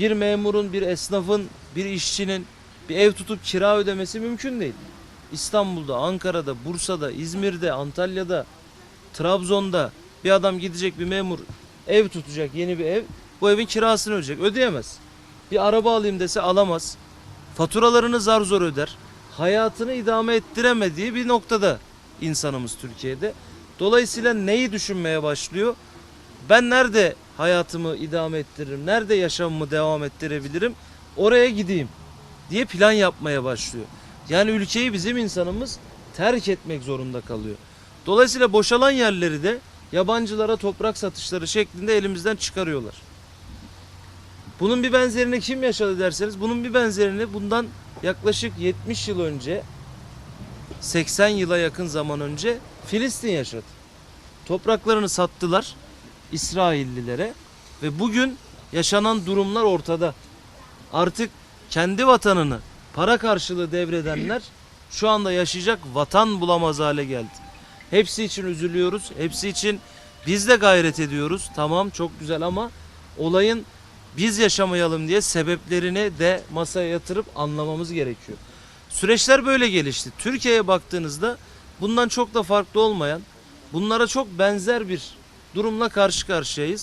bir memurun, bir esnafın, bir işçinin bir ev tutup kira ödemesi mümkün değil. İstanbul'da, Ankara'da, Bursa'da, İzmir'de, Antalya'da, Trabzon'da bir adam gidecek bir memur ev tutacak yeni bir ev. Bu evin kirasını ödeyecek. Ödeyemez. Bir araba alayım dese alamaz. Faturalarını zar zor öder. Hayatını idame ettiremediği bir noktada insanımız Türkiye'de. Dolayısıyla neyi düşünmeye başlıyor? Ben nerede hayatımı idame ettiririm? Nerede yaşamımı devam ettirebilirim? Oraya gideyim diye plan yapmaya başlıyor. Yani ülkeyi bizim insanımız terk etmek zorunda kalıyor. Dolayısıyla boşalan yerleri de yabancılara toprak satışları şeklinde elimizden çıkarıyorlar. Bunun bir benzerini kim yaşadı derseniz bunun bir benzerini bundan yaklaşık 70 yıl önce 80 yıla yakın zaman önce Filistin yaşadı. Topraklarını sattılar İsraillilere ve bugün yaşanan durumlar ortada. Artık kendi vatanını para karşılığı devredenler şu anda yaşayacak vatan bulamaz hale geldi. Hepsi için üzülüyoruz. Hepsi için biz de gayret ediyoruz. Tamam çok güzel ama olayın biz yaşamayalım diye sebeplerini de masaya yatırıp anlamamız gerekiyor. Süreçler böyle gelişti. Türkiye'ye baktığınızda bundan çok da farklı olmayan, bunlara çok benzer bir durumla karşı karşıyayız.